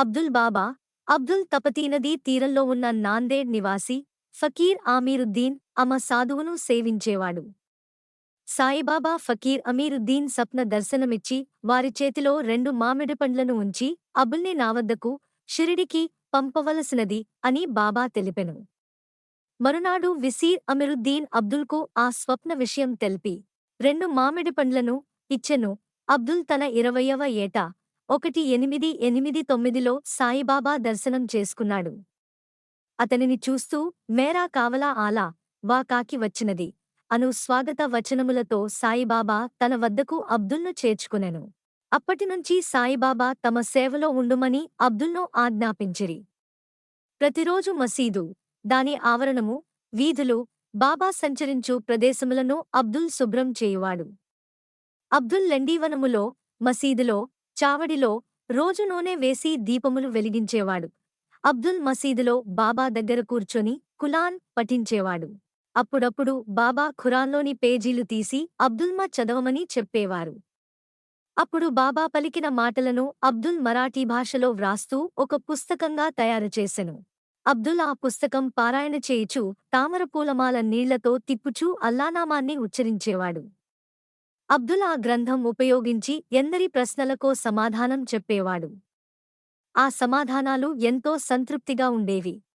అబ్దుల్ బాబా అబ్దుల్ తపతీ నదీ తీరంలో ఉన్న నాందేడ్ నివాసి ఫకీర్ ఆమీరుద్దీన్ అమ సాధువును సేవించేవాడు. సాయిబాబా ఫకీర్ అమీరుద్దీన్ స్వప్న దర్శనమిచ్చి వారి చేతిలో రెండు మామిడి పండ్లను ఉంచి అబుల్ని నా వద్దకు షిరిడికి పంపవలసినది అని బాబా తెలిపెను. మరునాడు విసీర్ అమీరుద్దీన్ అబ్దుల్కు ఆ స్వప్న విషయం తెలిపి రెండు మామిడి పండ్లను ఇచ్చెను. అబ్దుల్ తన ఇరవయవ ఏట ఒకటి ఎనిమిది ఎనిమిది తొమ్మిదిలో సాయిబాబా దర్శనం చేసుకున్నాడు. అతనిని చూస్తూ మేరా కావలా ఆలా వా కాకి వచ్చినది అను స్వాగత వచనములతో సాయిబాబా తన వద్దకు అబ్దుల్ను చేర్చుకునెను. అప్పటినుంచి సాయిబాబా తమ సేవలో ఉండుమని అబ్దుల్ను ఆజ్ఞాపించిరి. ప్రతిరోజు మసీదు దాని ఆవరణము వీధులు బాబా సంచరించు ప్రదేశములను అబ్దుల్ శుభ్రం చేయువాడు. అబ్దుల్ లెండీవనములో మసీదులో చావడిలో రోజు నూనె వేసి దీపములు వెలిగించేవాడు. అబ్దుల్ మసీదులో బాబా దగ్గర కూర్చొని కులాన్ పఠించేవాడు. అప్పుడప్పుడు బాబా ఖురాన్లోని పేజీలు తీసి అబ్దుల్మా చదవమని చెప్పేవారు. అప్పుడు బాబా పలికిన మాటలను అబ్దుల్ మరాఠీ భాషలో వ్రాస్తూ ఒక పుస్తకంగా తయారుచేసెను అబ్దుల్ ఆ పుస్తకం పారాయణ చేయుచు తామరపూలమాల నీళ్ళతో తిప్పుచూ అల్లానామాన్ని ఉచ్చరించేవాడు. అబ్దుల్ ఆ గ్రంథం ఉపయోగించి ఎందరి ప్రశ్నలకో సమాధానం చెప్పేవాడు. ఆ సమాధానాలు ఎంతో సంతృప్తిగా ఉండేవి.